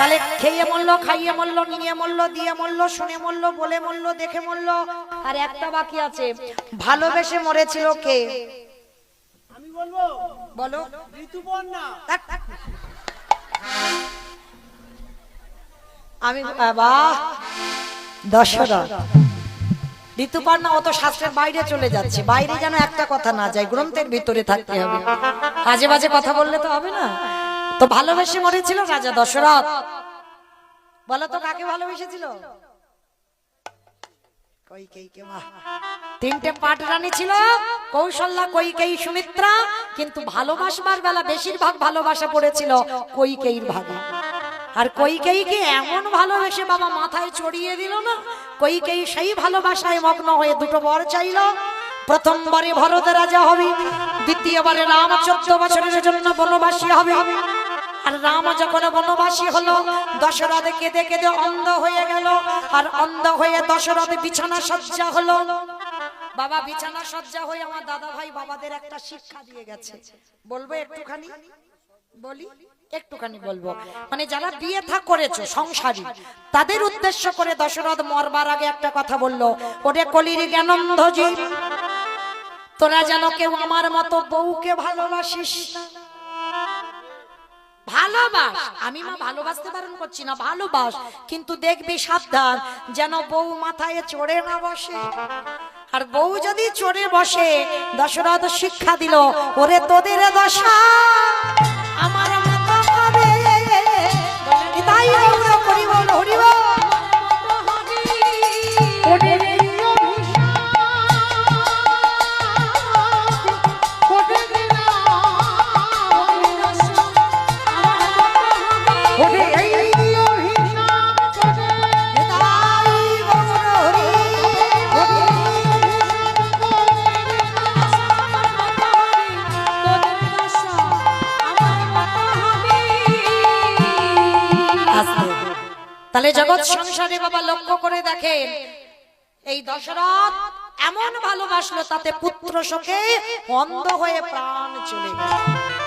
তাহলে খেয়ে মরলো খাইয়ে মরলো নিয়ে মরলো দিয়ে মরলো শুনে মরলো বলে মরলো দেখে মরলো। আর একটা বাকি আছে ভালোবেসে মরেছিল কে? আমি বলব? বলো। ঋতুপর্ণা। আমি বাহ! দশরথ। ঋতুপর্ণা অত শাস্ত্রের বাইরে চলে যাচ্ছে। বাইরে যেন একটা কথা না যায় গ্রন্থের ভিতরে থাকতে হবে। আজে বাজে কথা বললে তো হবে না। তো ভালোবেসে মরেছিল রাজা দশরথ। বলো তো, কাকে ভালোবেসেছিল? তিনটে পাট রানী ছিল, কৌশল্যা সুমিত্রা, কিন্তু ভালোবাসবার বেলা বেশিরভাগ ভালোবাসা পড়েছিল ভাগে। আর কৈকেয়ীকে এমন ভালোবেসে বাবা মাথায় চড়িয়ে দিল না কৈকেয়ী সেই ভালোবাসায় মগ্ন হয়ে দুটো বর চাইল। প্রথমবারে ভরত রাজা হবে, দ্বিতীয়বারে রাম চোদ্দ বছরের জন্য বনবাসী হবে। আর রাম যখন বনবাসী হলো, দশরথ কেঁদে কেঁদে অন্ধ হয়ে গেল। আর অন্ধ হয়ে দশরথ বিছানা সজ্জা হলো। বাবা, বিছানা সজ্জা হয়ে আমার দাদা ভাই বাবাদের একটা শিক্ষা দিয়ে গেছে। বলব একটুখানি? বলি? একটুখানি বলব। মানে যারা বিয়ে থা করেছ, সংসারী, তাদের উদ্দেশ্য করে দশরথ মরবার আগে একটা কথা বলল, ওরে কলির জ্ঞানন্ধজি তোরা যেন কেউ আমার মতো বউকে ভালোবাসিস। না ভালোবাস। আমি মা ভালোবাসতে বারণ করছি না ভালোবাস। কিন্তু দেখবি সাবধান যেন বউ মাথায় চড়ে না বসে। আর বউ যদি চড়ে বসে দশরথ শিক্ষা দিল ওরে তোদের দশা তাহলে জগৎ সংসারে বাবা লক্ষ্য করে দেখেন। এই দশরথ এমন ভালোবাসলো তাতে পুত্র শোকে অন্ধ হয়ে প্রাণ চলে গেল।